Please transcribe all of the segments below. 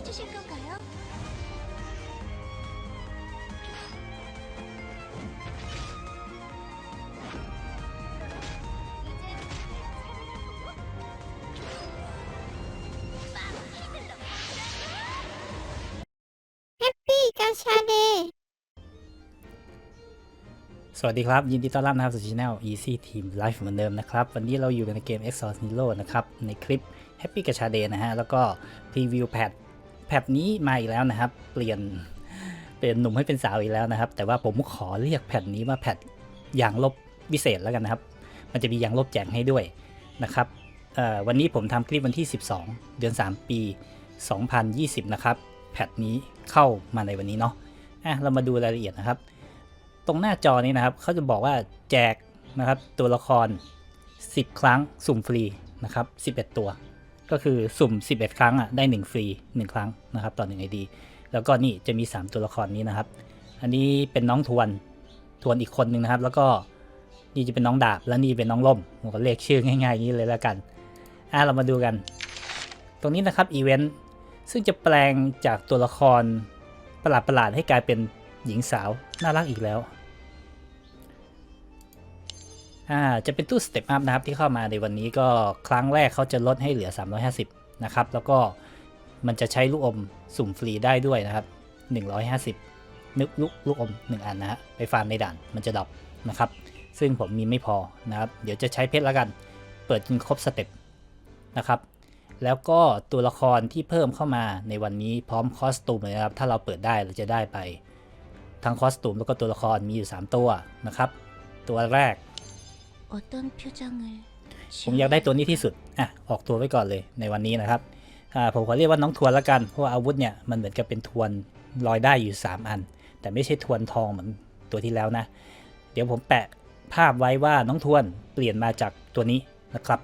해주실 건가 요? 해피 가샤네 สวัสดีครับ ยินดีต้อนรับนะครับสู่ช่อง Easy Team Life เหมือนเดิมนะครับ วันนี้เราอยู่กันในเกม e x o r Zero นะครับ ในคลิป Happy กับชาเดนะฮะ แล้วก็พรีวิวแพท แพทนี้มาอีกแล้วนะครับ เปลี่ยนเปลี่ยนหนุ่มให้เป็นสาวอีกแล้วนะครับ แต่ว่าผมขอเรียกแพทนี้ว่าแพทยางลบพิเศษแล้วกันนะครับ มันจะมียางลบแจกให้ด้วยนะครับวันนี้ผมทำคลิปวันที่ 12 เดือน 3 ปี 2020 นะครับ แพทนี้เข้ามาในวันนี้เนาะอะเรามาดูรายละเอียดนะครับ ตรงหน้าจอนี้นะครับเขาจะบอกว่าแจกนะครับตัวละคร 10 ครั้งสุ่มฟรีนะครับ 11 ตัว ก็คือสุ่ม 11 ครั้งอะได้ 1 ฟรี 1 ครั้งนะครับต่อ1 ID แล้วก็นี่จะมี 3 ตัวละครนี้นะครับ อันนี้เป็นน้องทวนทวนอีกคนหนึ่งนะครับ แล้วก็นี่จะเป็นน้องดาบแล้วนี่เป็นน้องล่มผมก็เรียกชื่อง่ายๆอย่างนี้เลยแล้วกันอะเรามาดูกัน ตรงนี้นะครับอีเวนต์ซึ่งจะแปลงจากตัวละครประหลาดๆให้กลายเป็นหญิงสาวน่ารักอีกแล้ว อ่าจะเป็นตู้สเต็ปอัพนะครับที่เข้ามาในวันนี้ก็ครั้งแรกเขาจะลดให้เหลือ 350 นะครับ แล้วก็มันจะใช้ลูกอมสุ่มฟรีได้ด้วยนะครับ 150 นึกลูกลูกอม 1 อันนะฮะไปฟาร์มในด่านมันจะดรอปนะครับ ซึ่งผมมีไม่พอนะครับ เดี๋ยวจะใช้เพชรล้วกัน เปิดจนครบสเต็ปนะครับ แล้วก็ตัวละครที่เพิ่มเข้ามาในวันนี้พร้อมคอสตูมเลยนะครับ ถ้าเราเปิดได้เราจะได้ไปทั้งคอสตูมแล้วก็ตัวละครมีอยู่ 3 ตัวนะครับ ตัวแรก 어떤 표정을 ผมอยากได้ตัวนี้ที่สุด อ่ะ ออกตัวไว้ก่อนเลยในวันนี้นะครับ อ่า ผมขอเรียกว่าน้องทวนละกัน เพราะว่าอาวุธเนี่ย มันเหมือนกับเป็นทวนลอยได้อยู่ 3 อัน แต่ไม่ใช่ทวนทองเหมือนตัวที่แล้วนะ เดี๋ยวผมแปะภาพไว้ว่าน้องทวนเปลี่ยนมาจากตัวนี้นะครับ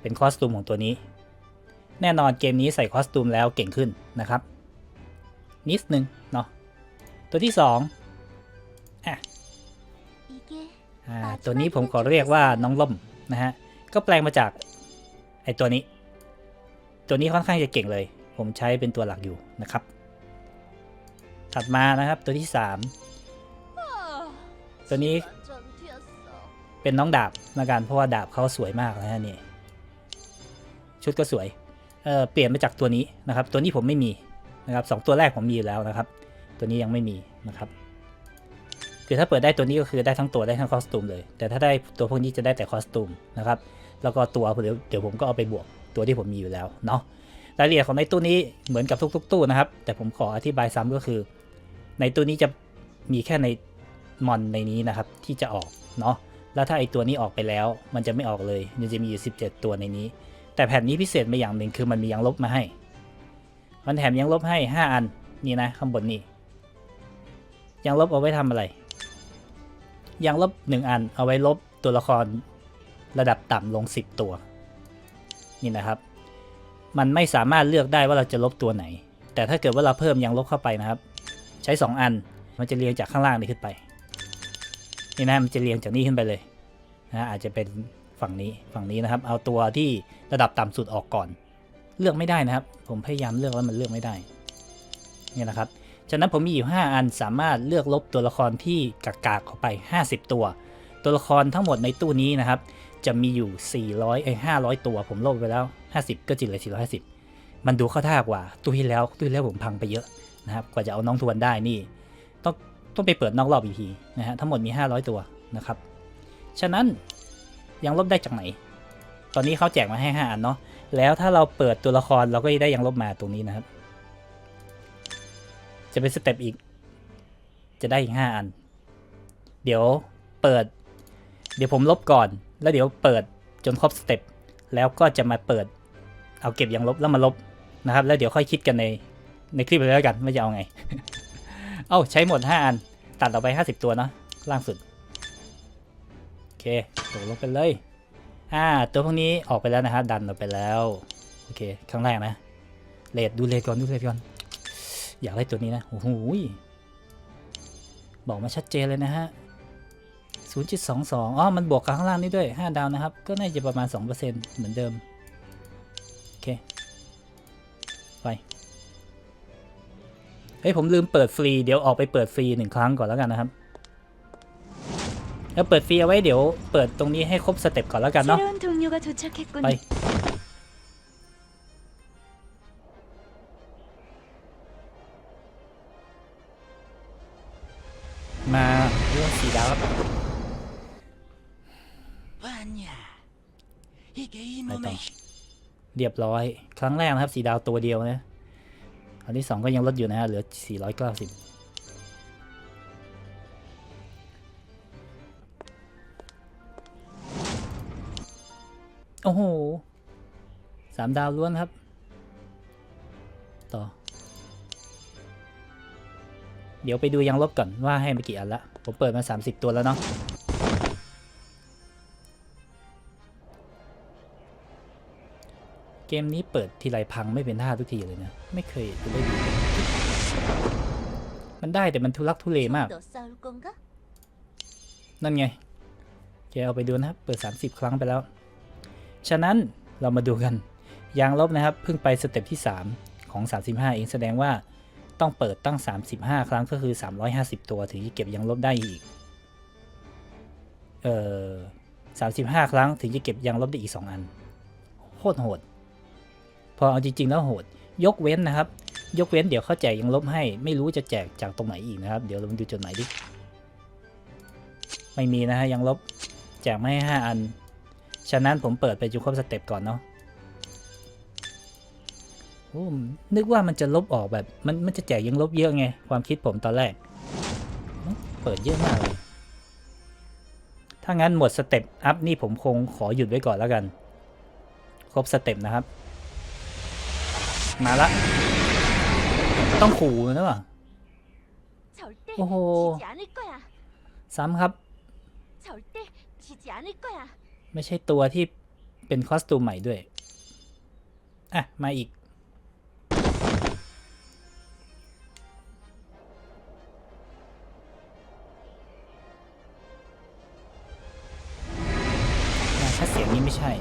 เป็นคอสตูมของตัวนี้ แน่นอนเกมนี้ใส่คอสตูมแล้วเก่งขึ้นนะครับ นิดนึงเนาะ ตัวที่ 2 ตัวนี้ผมขอเรียกว่าน้องล่มนะฮะ ก็แปลงมาจากไอตัวนี้ ตัวนี้ค่อนข้างจะเก่งเลย ผมใช้เป็นตัวหลักอยู่นะครับ ถัดมานะครับตัวที่ 3 ตัวนี้เป็นน้องดาบนะกันเพราะว่าดาบเขาสวยมากนะฮะนี่ชุดก็สวยเเปลี่ยนมาจากตัวนี้นะครับ ตัวนี้ผมไม่มีนะครับสองตัวแรกผมมีอยู่แล้วนะครับ ตัวนี้ยังไม่มีนะครับ คือถ้าเปิดได้ตัวนี้ก็คือได้ทั้งตัวได้ทั้งคอสตูมเลย แต่ถ้าได้ตัวพวกนี้จะได้แต่คอสตูมนะครับ แล้วก็ตัวเดี๋ยวผมก็เอาไปบวกตัวที่ผมมีอยู่แล้วเนาะ รายละเอียดของในตู้นี้เหมือนกับทุก ๆ ตู้นะครับ แต่ผมขออธิบายซ้ำก็คือ ในตู้นี้จะมีแค่ในมอนในนี้นะครับที่จะออกเนาะ แล้วถ้าไอตัวนี้ออกไปแล้ว มันจะไม่ออกเลยมันจะมีอยู่ 17 ตัวในนี้ แต่แผ่นนี้พิเศษมาอย่างหนึ่งคือมันมียางลบมาให้ มันแถมยางลบให้ 5 อันนี่นะข้างบนนี่ยางลบเอาไว้ทำอะไร ยางลบ 1 อันเอาไว้ลบตัวละครระดับต่ำลง 10 ตัว นี่นะครับ มันไม่สามารถเลือกได้ว่าเราจะลบตัวไหน แต่ถ้าเกิดว่าเราเพิ่มยางลบเข้าไปนะครับ ใช้ 2 อันมันจะเรียงจากข้างล่างนี้ขึ้นไป นี่นะมันจะเรียงจากนี้ขึ้นไปเลยนะอาจจะเป็นฝั่งนี้ฝั่งนี้นะครับ เอาตัวที่ระดับต่ำสุดออกก่อน เลือกไม่ได้นะครับ ผมพยายามเลือกแล้วมันเลือกไม่ได้ เนี่ยนะครับ ฉะนั้นผมมีอยู่ 5 อันสามารถเลือกลบตัวละครที่กากากๆเข้าไป 50 ตัว ตัวละครทั้งหมดในตู้นี้นะครับ จะมีอยู่ 400ไอ้500 ตัว ผมลบไปแล้ว 50 ก็จริงเลือ450 มันดูเข้าท่ากว่าตู้ที่แล้วตู้ที่แล้วผมพังไปเยอะนะครับกว่าจะเอาน้องทวนได้นี่ ต้องต้องไปเปิดนอกรอบอีกทีนะฮะทั้งหมดมี 500 ตัวนะครับฉะนั้นยังลบได้จากไหน ตอนนี้เขาแจกมาให้ 5 อันเนาะแล้วถ้าเราเปิดตัวละครเราก็จะได้ยังลบมาตรงนี้นะครับ จะเป็นสเต็ปอีก จะได้อีก5อัน เดี๋ยวเปิด เดี๋ยวผมลบก่อน แล้วเดี๋ยวเปิดจนครบสเต็ปแล้วก็จะมาเปิด เอาเก็บยังลบแล้วมาลบนะครับ แล้วเดี๋ยวค่อยคิดกันในในคลิปเลยแล้วกันว่าจะเอาไง เอาใช้หมด5อัน ตัดออกไป50ตัวเนาะล่างสุด โอเคตกลงไปเลยอ่าตัวพวกนี้ออกไปแล้วนะฮะดันออกไปแล้ว โอเคครั้งแรกนะเลดดูเลดก่อนดูเลดก่อน อยากได้ตัวนี้นะ โอ้โหบอกมาชัดเจนเลยนะฮะ 0.22 อ๋อ มันบวกกับข้างล่างนี่ด้วย 5 ดาวนะครับ ก็น่าจะประมาณ 2%เหมือนเดิม โอเค ไป เฮ้ย ผมลืมเปิดฟรี เดี๋ยวออกไปเปิดฟรีหนึ่งครั้งก่อนแล้วกันนะครับ แล้วเปิดฟรีเอาไว้เดี๋ยวเปิดตรงนี้ให้ครบสเต็ปก่อนแล้วกันเนาะ ไป งสีดาวครับเรียบร้อย ครั้งแรกนะครับสีดาวตัวเดียวนะอันที่สองก็ยังลดอยู่นะฮะเหลือ 490โอ้โห สามดาวล้วนครับ ต่อ เดี๋ยวไปดูยังลบก่อนว่าให้ไปกี่อันละ ผมเปิดมา 30 ตัวแล้วเนาะเกมนี้เปิดทีไรพังไม่เป็นท่าทุกทีเลยนะไม่เคยได้ดีมันได้แต่มันทุลักทุเลมาก นั่นไงเกเอาไปดูนะครับ เปิด 30 ครั้งไปแล้ว ฉะนั้นเรามาดูกัน ยางลบนะครับ เพิ่งไปสเต็ปที่ 3 ของ 35 เองแสดงว่า ต้องเปิดตั้ง 35 ครั้งก็คือ 350 ตัวถึงจะเก็บยางลบได้อีก เอ่อ35 ครั้งถึงจะเก็บยางลบได้อีก 2 อัน โคตรโหด พอเอาจริง ๆ แล้วโหด ยกเว้นนะครับ ยกเว้นเดี๋ยวเขาแจกยางลบให้ ไม่รู้จะแจกจากตรงไหนอีกนะครับ เดี๋ยวเราดูจดหมายดิ ไม่มีนะฮะยังลบแจกไม่ให้ห้าอัน ฉะนั้นผมเปิดไปจนครบสเต็ปก่อนเนาะ นึกว่ามันจะลบออกแบบ มันมันจะแจกยังลบเยอะไง ความคิดผมตอนแรก เปิดเยอะมากเลย ถ้างั้นหมดสเต็ปอัพนี่ผมคงขอหยุดไว้ก่อนแล้วกัน ครบสเต็ปนะครับ มาละ ต้องขู่นะวะโอ้โห ซ้ำครับ ไม่ใช่ตัวที่เป็นคอสตูมใหม่ด้วย อะ มาอีก ใช่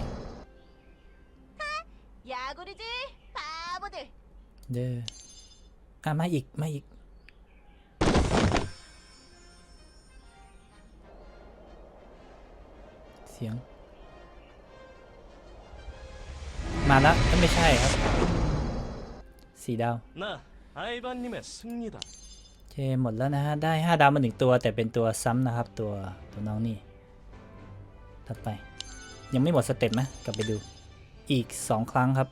야구르지 바보들. เด้ออ่ะ มาอีก มาอีก เสียง มาแล้วเอ้ยไม่ใช่ครับ สีดาว 나 아이바님의 승리다. โอเคหมดแล้วนะฮะ ได้ 5 ดาวมาหนึ่งตัว แต่เป็นตัวซ้ำนะครับ ตัวตัวน้องนี่ ถัดไป ยังไม่หมดสเต็ปนะกลับไปดูอีก 2 ครั้งครับ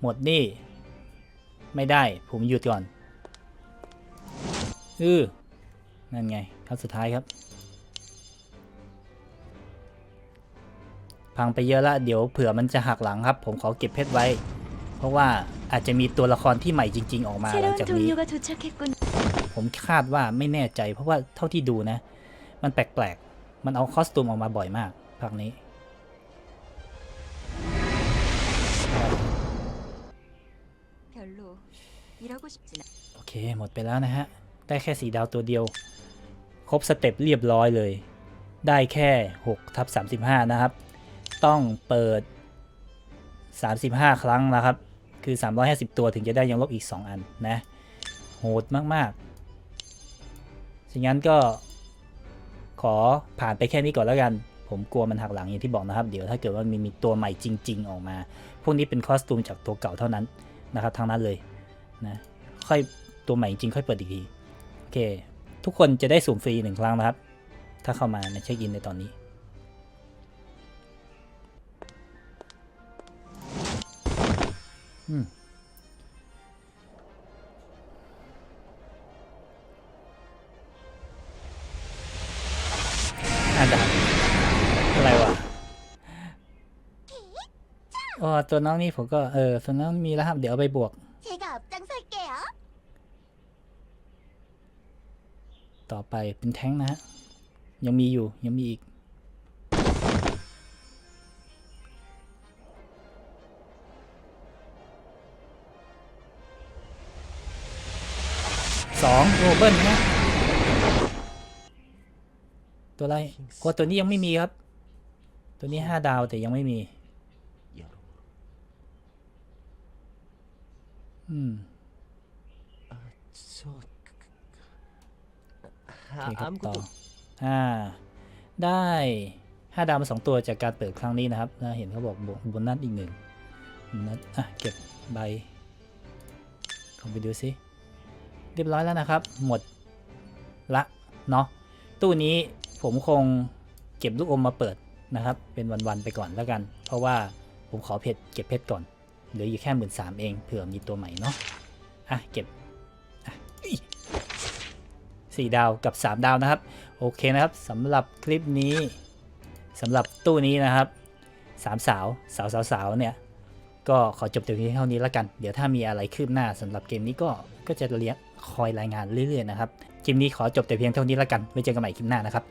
หมดนี่ ไม่ได้ผมหยุดก่อนอือนั่นไงครั้งสุดท้ายครับ พังไปเยอะละเดี๋ยวเผื่อมันจะหักหลังครับ ผมขอเก็บเพชรไว้ เพราะว่าอาจจะมีตัวละครที่ใหม่จริง ๆ ออกมาหลังจากนี้ผมคาดว่าไม่แน่ใจ เพราะว่าเท่าที่ดูนะ มันแปลก มันเอาคอสตูมออกมาบ่อยมากภาคนี้ โอเค หมดไปแล้วนะฮะ ได้แค่สีดาวตัวเดียว ครบสเต็ปเรียบร้อยเลย ได้แค่6ทับ35 นะครับ ต้องเปิด 35 ครั้งนะครับ คือ 350 ตัวถึงจะได้ยังลบอีก 2 อันนะ โหดมากๆฉะนั้นก็ ขอผ่านไปแค่นี้ก่อนแล้วกัน ผมกลัวมันหักหลังอย่างที่บอกนะครับ เดี๋ยวถ้าเกิดว่ามีมีตัวใหม่จริง ๆ ออกมา พวกนี้เป็นคอสตูมจากตัวเก่าเท่านั้นนะครับทั้งนั้นเลยนะค่อยตัวใหม่จริงค่อยเปิดอีกทีโอเค ทุกคนจะได้สุ่มฟรีหนึ่งครั้งนะครับ ถ้าเข้ามาในเช็คอินในตอนนี้อืม ตัวน้องนี่ผมก็ เออตัวน้องมีแล้วครับ เดี๋ยวเอาไปบวก 제가 앞장설게요. ต่อไปเป็นแท้งนะฮะ ยังมีอยู่ ยังมีอีก สองโรเบิลนะ ตัวอะไรโอ้ตัวนี้ยังไม่มีครับ ตัวนี้ห้าดาวแต่ยังไม่มี อืมそうโอเคครับต่ออ่า ได้ห้าดาวมาสองตัวจากการเปิดครั้งนี้นะครับเห็นเขาบอกโบนัสอีกหนึ่งนัดอะ เก็บใบของไปดูซิเรียบร้อยแล้วนะครับ หมดละเนาะตู้นี้ผมคงเก็บลูกอมมาเปิดนะครับ เป็นวันๆไปก่อนแล้วกัน เพราะว่าผมขอเพชรเก็บเพชรก่อน เหลืออยู่แค่หมื่นสามเองเผื่อมีตัวใหม่เนาะอะเก็บสี่ดาวกับ 3 ดาวนะครับ โอเคนะครับสำหรับคลิปนี้สำหรับตู้นี้นะครับสามสาวสาวสาวสาวเนี่ยก็ขอจบแต่เพียงเท่านี้แล้วกัน เดี๋ยวถ้ามีอะไรคืบหน้าสำหรับเกมนี้ก็ก็จะเรียกคอยรายงานเรื่อยๆนะครับคลิปนี้ขอจบแต่เพียงเท่านี้แล้วกันไว้เจอกันใหม่คลิปหน้านะครับ